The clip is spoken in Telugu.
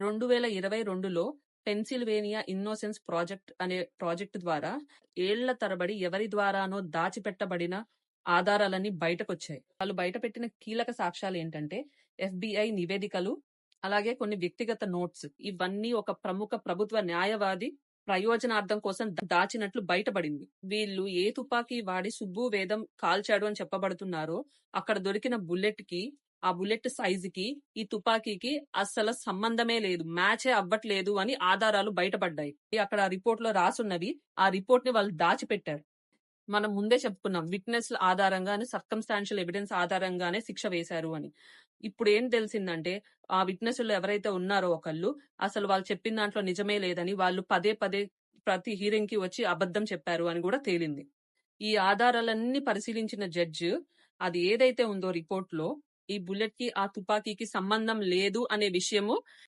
రెండు వేల ఇరవై రెండులో పెన్సిల్వేనియా ఇన్నోసెన్స్ ప్రాజెక్ట్ అనే ప్రాజెక్ట్ ద్వారా ఏళ్ళ తరబడి ఎవరి ద్వారానో దాచిపెట్టబడిన ఆధారాలన్నీ బయటకొచ్చాయి. వాళ్ళు బయటపెట్టిన కీలక సాక్ష్యాలు ఏంటంటే ఎఫ్బిఐ నివేదికలు అలాగే కొన్ని వ్యక్తిగత నోట్స్. ఇవన్నీ ఒక ప్రముఖ ప్రభుత్వ న్యాయవాది ప్రయోజనార్థం కోసం దాచినట్లు బయటపడింది. వీళ్ళు ఏ తుపాకీ వాడి సుబ్బు వేదం కాల్చాడు అని చెప్పబడుతున్నారో అక్కడ దొరికిన బుల్లెట్కి ఆ బుల్లెట్ సైజుకి ఈ తుపాకీకి అస్సలు సంబంధమే లేదు. మ్యాచే అవ్వట్లేదు అని ఆధారాలు బయటపడ్డాయి. అక్కడ రిపోర్ట్లో రాసున్నవి ఆ రిపోర్ట్ని వాళ్ళు దాచిపెట్టారు. మనం ముందే చెప్పుకున్నాం విట్నెస్ ఆధారంగానే సర్కంస్టాన్షియల్ ఎవిడెన్స్ ఆధారంగానే శిక్ష వేశారు అని. ఇప్పుడు ఏం తెలిసిందంటే ఆ విట్నెస్లు ఎవరైతే ఉన్నారో ఒకళ్ళు అసలు వాళ్ళు చెప్పిన దాంట్లో నిజమే లేదని వాళ్ళు పదే పదే ప్రతి హీరింగ్కి వచ్చి అబద్ధం చెప్పారు అని కూడా తేలింది. ఈ ఆధారాలన్నీ పరిశీలించిన జడ్జి అది ఏదైతే ఉందో రిపోర్ట్లో ఈ బుల్లెట్కి ఆ తుపాకీకి సంబంధం లేదు అనే విషయము